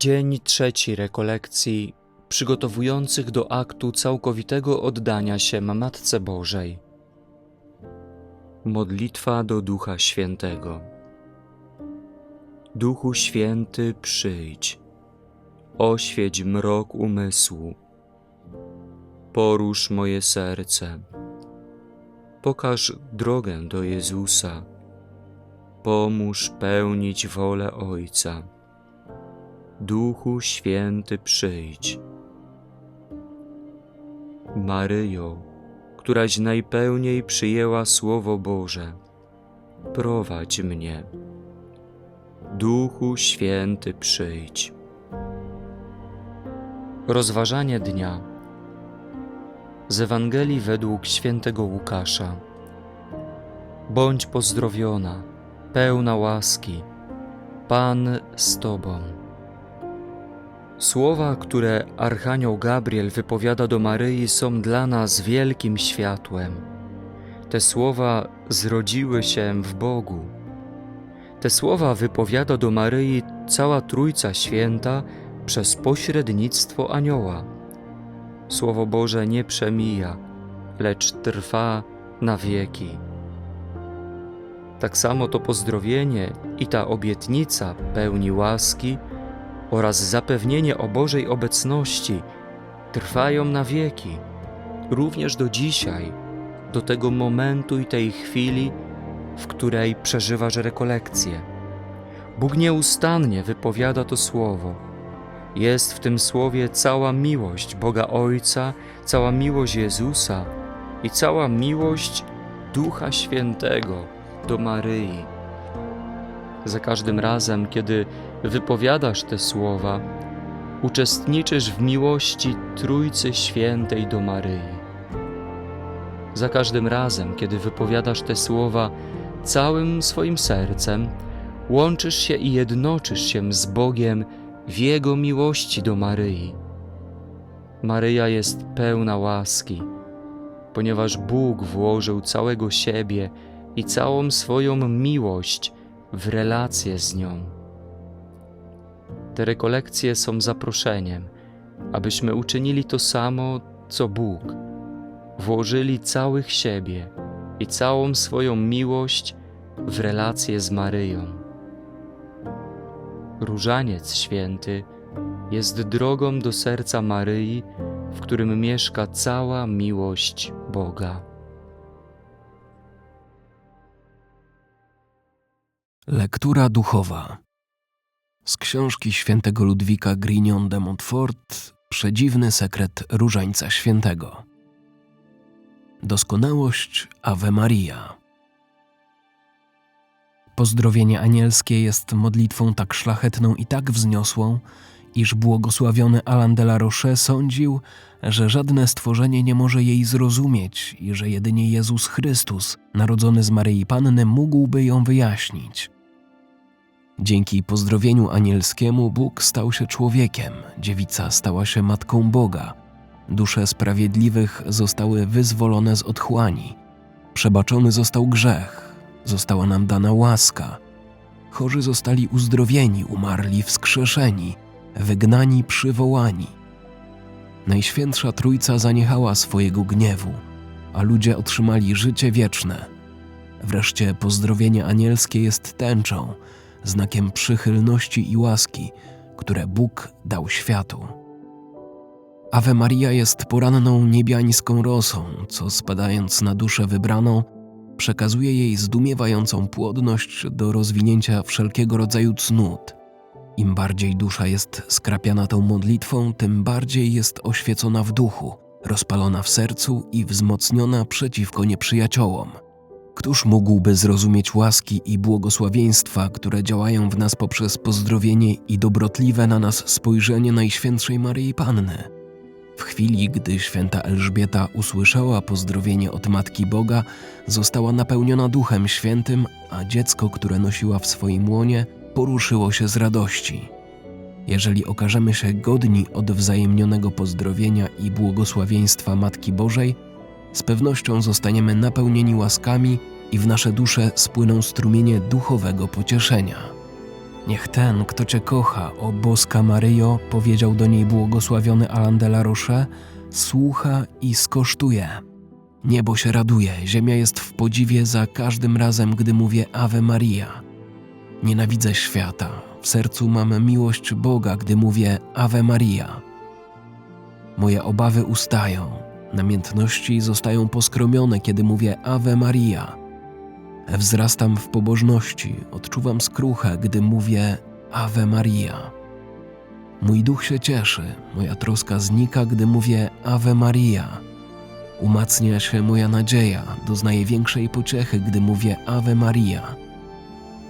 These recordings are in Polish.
Dzień trzeci rekolekcji przygotowujących do aktu całkowitego oddania się Matce Bożej. Modlitwa do Ducha Świętego. Duchu Święty, przyjdź, oświeć mrok umysłu, porusz moje serce, pokaż drogę do Jezusa, pomóż pełnić wolę Ojca. Duchu Święty, przyjdź. Maryjo, któraś najpełniej przyjęła Słowo Boże, prowadź mnie. Duchu Święty, przyjdź. Rozważanie dnia z Ewangelii według świętego Łukasza. Bądź pozdrowiona, pełna łaski, Pan z Tobą. Słowa, które Archanioł Gabriel wypowiada do Maryi, są dla nas wielkim światłem. Te słowa zrodziły się w Bogu. Te słowa wypowiada do Maryi cała Trójca Święta przez pośrednictwo Anioła. Słowo Boże nie przemija, lecz trwa na wieki. Tak samo to pozdrowienie i ta obietnica pełni łaski oraz zapewnienie o Bożej obecności trwają na wieki, również do dzisiaj, do tego momentu i tej chwili, w której przeżywasz rekolekcję. Bóg nieustannie wypowiada to słowo. Jest w tym słowie cała miłość Boga Ojca, cała miłość Jezusa i cała miłość Ducha Świętego do Maryi. Za każdym razem, kiedy wypowiadasz te słowa, uczestniczysz w miłości Trójcy Świętej do Maryi. Za każdym razem, kiedy wypowiadasz te słowa całym swoim sercem, łączysz się i jednoczysz się z Bogiem w Jego miłości do Maryi. Maryja jest pełna łaski, ponieważ Bóg włożył całego siebie i całą swoją miłość w relację z nią. Te rekolekcje są zaproszeniem, abyśmy uczynili to samo, co Bóg. Włożyli całych siebie i całą swoją miłość w relację z Maryją. Różaniec święty jest drogą do serca Maryi, w którym mieszka cała miłość Boga. Lektura duchowa z książki świętego Ludwika Grignon de Montfort Przedziwny sekret Różańca Świętego. Doskonałość Ave Maria. Pozdrowienie anielskie jest modlitwą tak szlachetną i tak wzniosłą, iż błogosławiony Alain de la Roche sądził, że żadne stworzenie nie może jej zrozumieć i że jedynie Jezus Chrystus, narodzony z Maryi Panny, mógłby ją wyjaśnić. Dzięki pozdrowieniu anielskiemu Bóg stał się człowiekiem, dziewica stała się matką Boga, dusze sprawiedliwych zostały wyzwolone z otchłani, przebaczony został grzech, została nam dana łaska, chorzy zostali uzdrowieni, umarli wskrzeszeni, wygnani przywołani. Najświętsza Trójca zaniechała swojego gniewu, a ludzie otrzymali życie wieczne. Wreszcie pozdrowienie anielskie jest tęczą, znakiem przychylności i łaski, które Bóg dał światu. Ave Maria jest poranną niebiańską rosą, co spadając na duszę wybraną, przekazuje jej zdumiewającą płodność do rozwinięcia wszelkiego rodzaju cnót. Im bardziej dusza jest skrapiana tą modlitwą, tym bardziej jest oświecona w duchu, rozpalona w sercu i wzmocniona przeciwko nieprzyjaciołom. Któż mógłby zrozumieć łaski i błogosławieństwa, które działają w nas poprzez pozdrowienie i dobrotliwe na nas spojrzenie Najświętszej Maryi Panny? W chwili, gdy święta Elżbieta usłyszała pozdrowienie od Matki Boga, została napełniona Duchem Świętym, a dziecko, które nosiła w swoim łonie, poruszyło się z radości. Jeżeli okażemy się godni odwzajemnionego pozdrowienia i błogosławieństwa Matki Bożej, z pewnością zostaniemy napełnieni łaskami i w nasze dusze spłyną strumienie duchowego pocieszenia. Niech ten, kto Cię kocha, o boska Maryjo, powiedział do niej błogosławiony Alain de la Roche, słucha i skosztuje. Niebo się raduje, ziemia jest w podziwie za każdym razem, gdy mówię Ave Maria. Nienawidzę świata, w sercu mam miłość Boga, gdy mówię Ave Maria. Moje obawy ustają, namiętności zostają poskromione, kiedy mówię Ave Maria. Wzrastam w pobożności, odczuwam skruchę, gdy mówię Ave Maria. Mój duch się cieszy, moja troska znika, gdy mówię Ave Maria. Umacnia się moja nadzieja, doznaję większej pociechy, gdy mówię Ave Maria.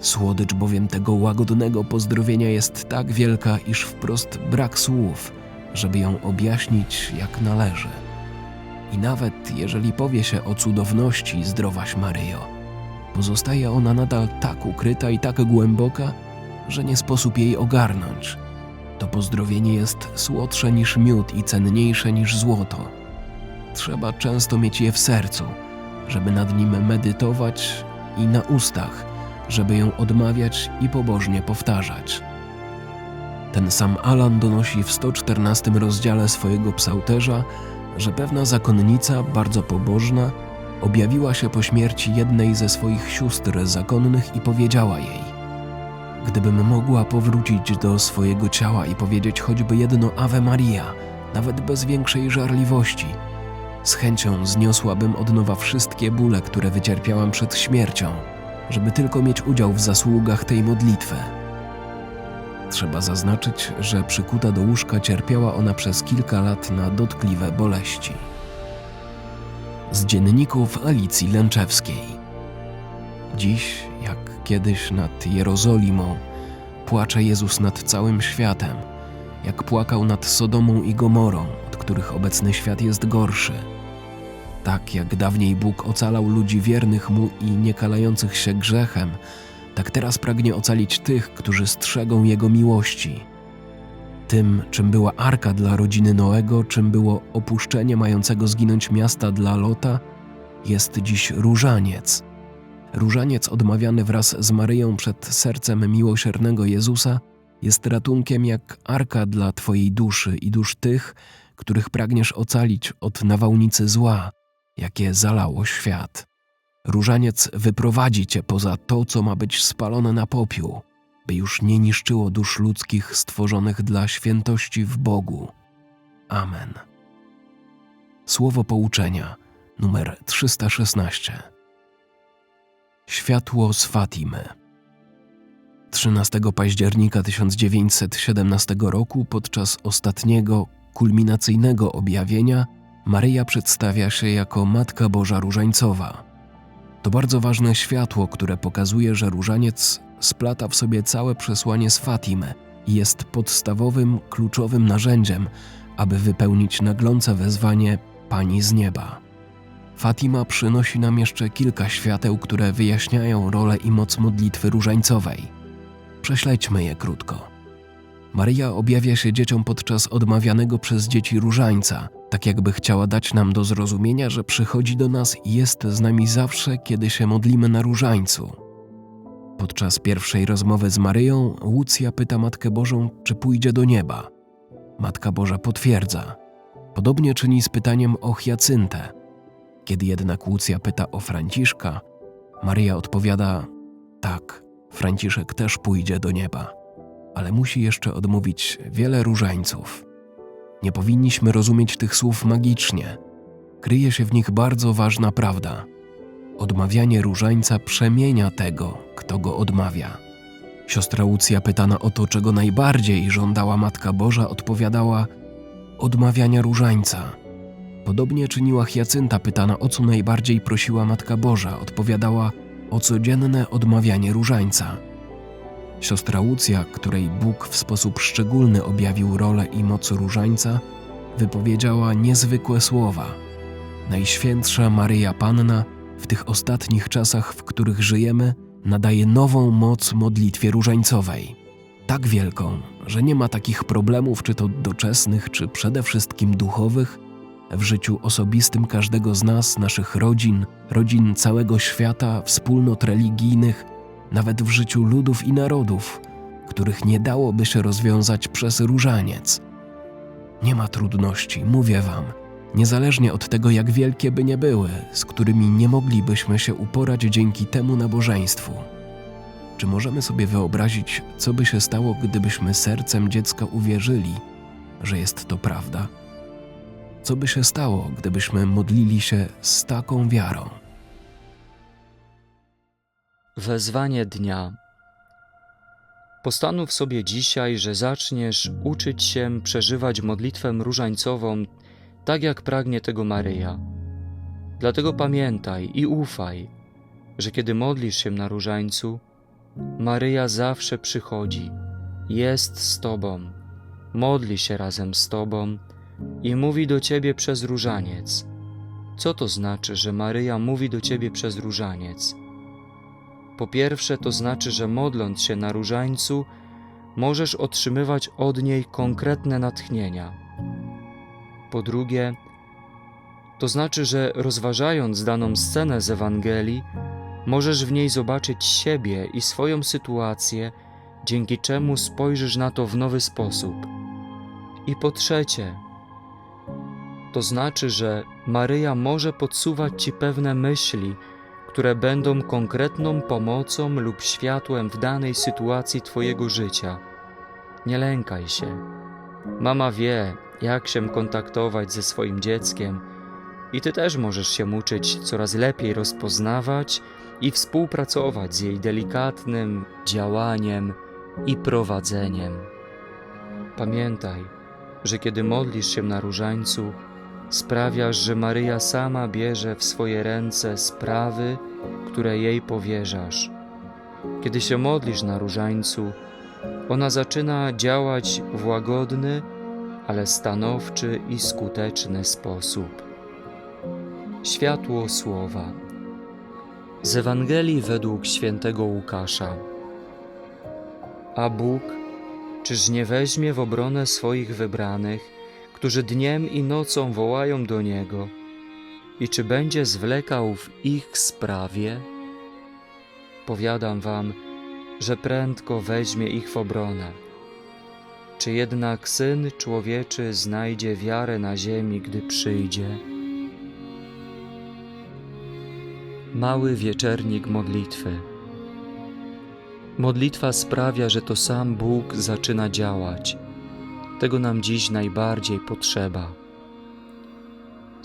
Słodycz bowiem tego łagodnego pozdrowienia jest tak wielka, iż wprost brak słów, żeby ją objaśnić jak należy. I nawet jeżeli powie się o cudowności zdrowaś Maryjo, pozostaje ona nadal tak ukryta i tak głęboka, że nie sposób jej ogarnąć. To pozdrowienie jest słodsze niż miód i cenniejsze niż złoto. Trzeba często mieć je w sercu, żeby nad nim medytować i na ustach, żeby ją odmawiać i pobożnie powtarzać. Ten sam Alan donosi w 114 rozdziale swojego psałterza, że pewna zakonnica, bardzo pobożna, objawiła się po śmierci jednej ze swoich sióstr zakonnych i powiedziała jej: Gdybym mogła powrócić do swojego ciała i powiedzieć choćby jedno Ave Maria, nawet bez większej żarliwości, z chęcią zniosłabym od nowa wszystkie bóle, które wycierpiałam przed śmiercią, żeby tylko mieć udział w zasługach tej modlitwy. Trzeba zaznaczyć, że przykuta do łóżka cierpiała ona przez kilka lat na dotkliwe boleści. Z dzienników Alicji Lęczewskiej. Dziś, jak kiedyś nad Jerozolimą, płacze Jezus nad całym światem, jak płakał nad Sodomą i Gomorą, od których obecny świat jest gorszy. Tak jak dawniej Bóg ocalał ludzi wiernych Mu i nie kalających się grzechem, tak teraz pragnie ocalić tych, którzy strzegą Jego miłości. Tym, czym była arka dla rodziny Noego, czym było opuszczenie mającego zginąć miasta dla Lota, jest dziś różaniec. Różaniec odmawiany wraz z Maryją przed sercem miłosiernego Jezusa jest ratunkiem jak arka dla Twojej duszy i dusz tych, których pragniesz ocalić od nawałnicy zła, jakie zalało świat. Różaniec wyprowadzi cię poza to, co ma być spalone na popiół, by już nie niszczyło dusz ludzkich stworzonych dla świętości w Bogu. Amen. Słowo pouczenia numer 316. Światło z Fatimy. 13 października 1917 roku podczas ostatniego, kulminacyjnego objawienia Maryja przedstawia się jako Matka Boża Różańcowa. To bardzo ważne światło, które pokazuje, że różaniec splata w sobie całe przesłanie z Fatimy i jest podstawowym, kluczowym narzędziem, aby wypełnić naglące wezwanie Pani z nieba. Fatima przynosi nam jeszcze kilka świateł, które wyjaśniają rolę i moc modlitwy różańcowej. Prześledźmy je krótko. Maryja objawia się dzieciom podczas odmawianego przez dzieci różańca, tak jakby chciała dać nam do zrozumienia, że przychodzi do nas i jest z nami zawsze, kiedy się modlimy na różańcu. Podczas pierwszej rozmowy z Maryją, Łucja pyta Matkę Bożą, czy pójdzie do nieba. Matka Boża potwierdza. Podobnie czyni z pytaniem o Hyacyntę. Kiedy jednak Łucja pyta o Franciszka, Maryja odpowiada: Tak, Franciszek też pójdzie do nieba, ale musi jeszcze odmówić wiele różańców. Nie powinniśmy rozumieć tych słów magicznie. Kryje się w nich bardzo ważna prawda. Odmawianie różańca przemienia tego, kto go odmawia. Siostra Łucja pytana o to, czego najbardziej żądała Matka Boża, odpowiadała odmawiania różańca. Podobnie czyniła Hiacynta pytana o co najbardziej prosiła Matka Boża, odpowiadała o codzienne odmawianie różańca. Siostra Łucja, której Bóg w sposób szczególny objawił rolę i moc różańca, wypowiedziała niezwykłe słowa. Najświętsza Maryja Panna w tych ostatnich czasach, w których żyjemy, nadaje nową moc modlitwie różańcowej. Tak wielką, że nie ma takich problemów, czy to doczesnych, czy przede wszystkim duchowych, w życiu osobistym każdego z nas, naszych rodzin, rodzin całego świata, wspólnot religijnych, nawet w życiu ludów i narodów, których nie dałoby się rozwiązać przez różaniec. Nie ma trudności, mówię wam, niezależnie od tego, jak wielkie by nie były, z którymi nie moglibyśmy się uporać dzięki temu nabożeństwu. Czy możemy sobie wyobrazić, co by się stało, gdybyśmy sercem dziecka uwierzyli, że jest to prawda? Co by się stało, gdybyśmy modlili się z taką wiarą? Wezwanie dnia. Postanów sobie dzisiaj, że zaczniesz uczyć się przeżywać modlitwę różańcową tak jak pragnie tego Maryja. Dlatego pamiętaj i ufaj, że kiedy modlisz się na różańcu, Maryja zawsze przychodzi, jest z Tobą, modli się razem z Tobą i mówi do Ciebie przez różaniec. Co to znaczy, że Maryja mówi do Ciebie przez różaniec? Po pierwsze, to znaczy, że modląc się na różańcu, możesz otrzymywać od niej konkretne natchnienia. Po drugie, to znaczy, że rozważając daną scenę z Ewangelii, możesz w niej zobaczyć siebie i swoją sytuację, dzięki czemu spojrzysz na to w nowy sposób. I po trzecie, to znaczy, że Maryja może podsuwać ci pewne myśli, które będą konkretną pomocą lub światłem w danej sytuacji Twojego życia. Nie lękaj się. Mama wie, jak się kontaktować ze swoim dzieckiem, i Ty też możesz się uczyć coraz lepiej rozpoznawać i współpracować z jej delikatnym działaniem i prowadzeniem. Pamiętaj, że kiedy modlisz się na różańcu, sprawiasz, że Maryja sama bierze w swoje ręce sprawy, które jej powierzasz. Kiedy się modlisz na różańcu, ona zaczyna działać w łagodny, ale stanowczy i skuteczny sposób. Światło Słowa z Ewangelii według świętego Łukasza. A Bóg, czyż nie weźmie w obronę swoich wybranych, którzy dniem i nocą wołają do Niego, i czy będzie zwlekał w ich sprawie? Powiadam wam, że prędko weźmie ich w obronę. Czy jednak Syn Człowieczy znajdzie wiarę na ziemi, gdy przyjdzie? Mały wieczernik modlitwy. Modlitwa sprawia, że to sam Bóg zaczyna działać. Tego nam dziś najbardziej potrzeba.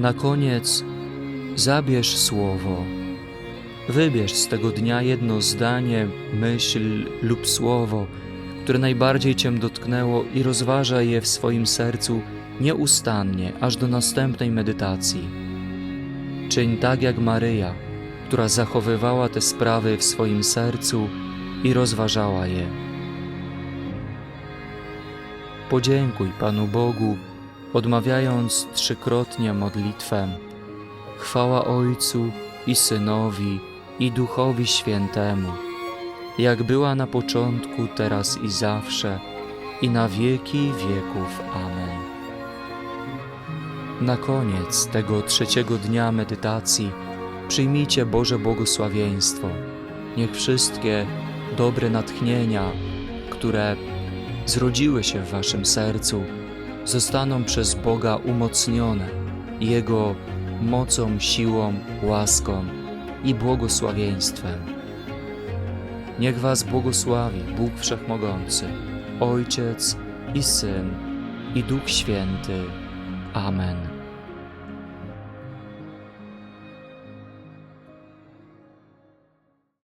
Na koniec zabierz słowo. Wybierz z tego dnia jedno zdanie, myśl lub słowo, które najbardziej Cię dotknęło i rozważaj je w swoim sercu nieustannie, aż do następnej medytacji. Czyń tak jak Maryja, która zachowywała te sprawy w swoim sercu i rozważała je. Podziękuj Panu Bogu, odmawiając trzykrotnie modlitwę. Chwała Ojcu i Synowi i Duchowi Świętemu, jak była na początku, teraz i zawsze, i na wieki wieków. Amen. Na koniec tego trzeciego dnia medytacji przyjmijcie Boże błogosławieństwo. Niech wszystkie dobre natchnienia, które zrodziły się w Waszym sercu, zostaną przez Boga umocnione Jego mocą, siłą, łaską i błogosławieństwem. Niech Was błogosławi Bóg Wszechmogący, Ojciec i Syn i Duch Święty. Amen.